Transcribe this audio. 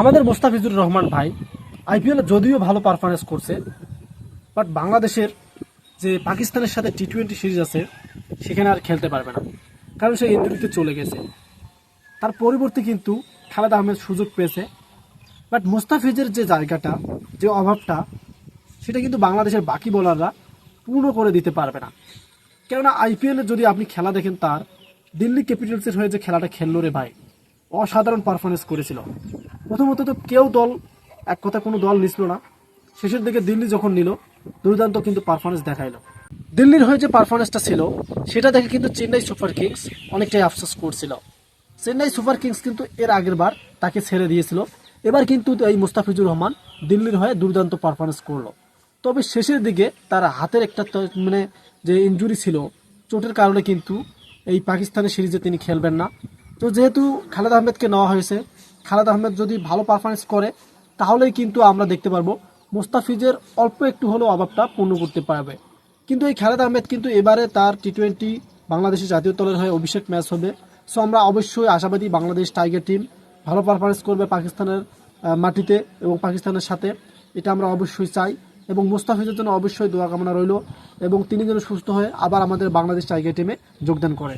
আমাদের মোস্তাফিজুর রহমান ভাই আইপিএল যদিও ভালো পারফরমেন্স করছে বাট বাংলাদেশের যে পাকিস্তানের সাথে টি টোয়েন্টি সিরিজ আছে, সেখানে আর খেলতে পারবে না। কারণ সে ইঞ্জুরিতে চলে গেছে। তার পরিবর্তে কিন্তু খালেদ আহমেদ সুযোগ পেয়েছে বাট মুস্তাফিজের যে জায়গাটা, যে অভাবটা, সেটা কিন্তু বাংলাদেশের বাকি বোলাররা পূর্ণ করে দিতে পারবে না। কেননা আইপিএলে যদি আপনি খেলা দেখেন তার, দিল্লি ক্যাপিটালসের হয়ে যে খেলাটা খেললো রে ভাই অসাধারণ পারফরমেন্স করেছিল। প্রথমত তো কেউ দল, এক কথা কোনো দল নিছিল না। শেষের দিকে দিল্লি যখন নিল, দুর্দান্ত কিন্তু পারফরমেন্স দেখাইলো। দিল্লির হয়ে যে পারফরমেন্সটা ছিল, সেটা দেখে কিন্তু চেন্নাই সুপার কিংস অনেকটাই আফসোস করছিল। চেন্নাই সুপার কিংস কিন্তু এর আগের বার তাকে ছেড়ে দিয়েছিল। এবার কিন্তু এই মুস্তাফিজুর রহমান দিল্লির হয়ে দুর্দান্ত পারফরমেন্স করল। তবে শেষের দিকে তার হাতের একটা মানে যে ইনজুরি ছিল, চোটের কারণে কিন্তু এই পাকিস্তানের সিরিজে তিনি খেলবেন না। তো যেহেতু খালেদ আহমেদকে নেওয়া হয়েছে, খালেদ আহমেদ যদি ভালো পারফরমেন্স করে, তাহলেই কিন্তু আমরা দেখতে পারব মুস্তাফিজের অল্প একটু হলেও অভাবটা পূর্ণ করতে পারবে। কিন্তু এই খালেদ আহমেদ কিন্তু এবারে তার টি টোয়েন্টি বাংলাদেশের জাতীয় দলের হয়ে অভিষেক ম্যাচ হবে। সো আমরা অবশ্যই আশাবাদী বাংলাদেশ টাইগার টিম ভালো পারফরমেন্স করবে পাকিস্তানের মাটিতে এবং পাকিস্তানের সাথে। এটা আমরা অবশ্যই চাই এবং মুস্তাফিজের জন্য অবশ্যই দোয়া কামনা রইল এবং তিনি যেন সুস্থ হয়ে আবার আমাদের বাংলাদেশ টাইগার টিমে যোগদান করে।